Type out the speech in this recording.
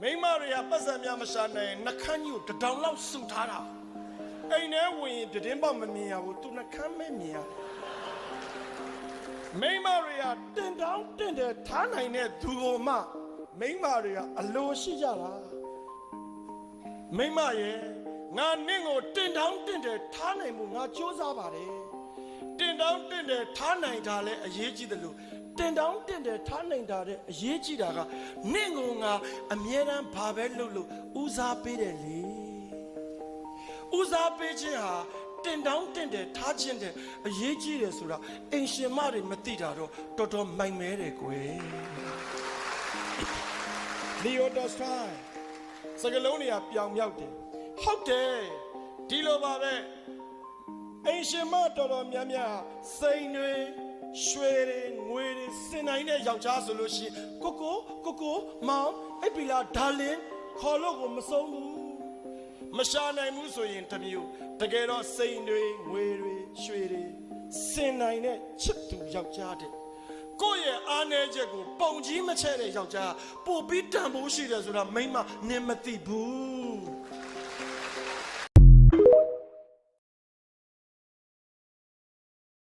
မိန်းမတွေကပတ်စံများမရှာနိုင်ရင်နှခမ်းကြီးကိုတစ်တောင်လောက်စုထားတာအိမ်ထဲဝင်ရင်တည်င်းပေါက်မမြင်ရဘူးသူနှခမ်းမဲမြင်ရတယ်မိန်းမတွေကတင်တောင်းတင်တယ်ထားနိုင်တဲ့သူကိုမှမိန်းမတွေကအလိုရှိကြတာမိန်းမရဲ့ငါနင့်ကိုတင်တောင်းတင်တယ်ထားနိုင်မှုငါစူးစမ်းပါတယ်တင်တောင်းတင်တယ်ထားနိုင်တာလဲအရေးကြီးတယ်လို့ တင်တောင်းတင်တယ်ထားနိုင်တာတဲ့အရေးကြီးတာကနင့်ကိုငါအမြဲတမ်းဘာပဲလုပ်လို့ဦးစားပေးတယ်လေဦးစားပေးခြင်းဟာတင်တောင်းတင်တယ်ထားခြင်းတယ်အရေးကြီးတယ်ဆိုတာအင်ရှင်မတွေမသိတာတော့တော်တော်မိုက်မဲတယ်ကွယ်လီယိုဒစတိုင်စကလုံးတွေကပြောင်မြောက်တယ်ဟုတ်တယ်ဒီလိုပါပဲအင်ရှင်မတော်တော်များများစိန်တွေရွှေတွေငွေတွေစင် နိုင်တဲ့ယောက်ျားဆိုလို့ရှိရင်ကိုကိုကိုကိုမောင်အိပ်ပီလာဒါလင်ခေါ်လို့ကိုမဆုံးဘူးမရှာနိုင်ဘူးဆိုရင်တစ်မျိုးတကယ်တော့စိန်တွေငွေတွေရွှေတွေစင်နိုင်တဲ့ချစ်သူယောက်ျားတဲ့ကိုယ့်ရဲ့အားနည်းချက်ကိုပုံကြီးမချဲ့တဲ့ယောက်ျားပို့ပြီးတန်ဖိုးရှိတယ်ဆိုတာမိမနင်မသိဘူး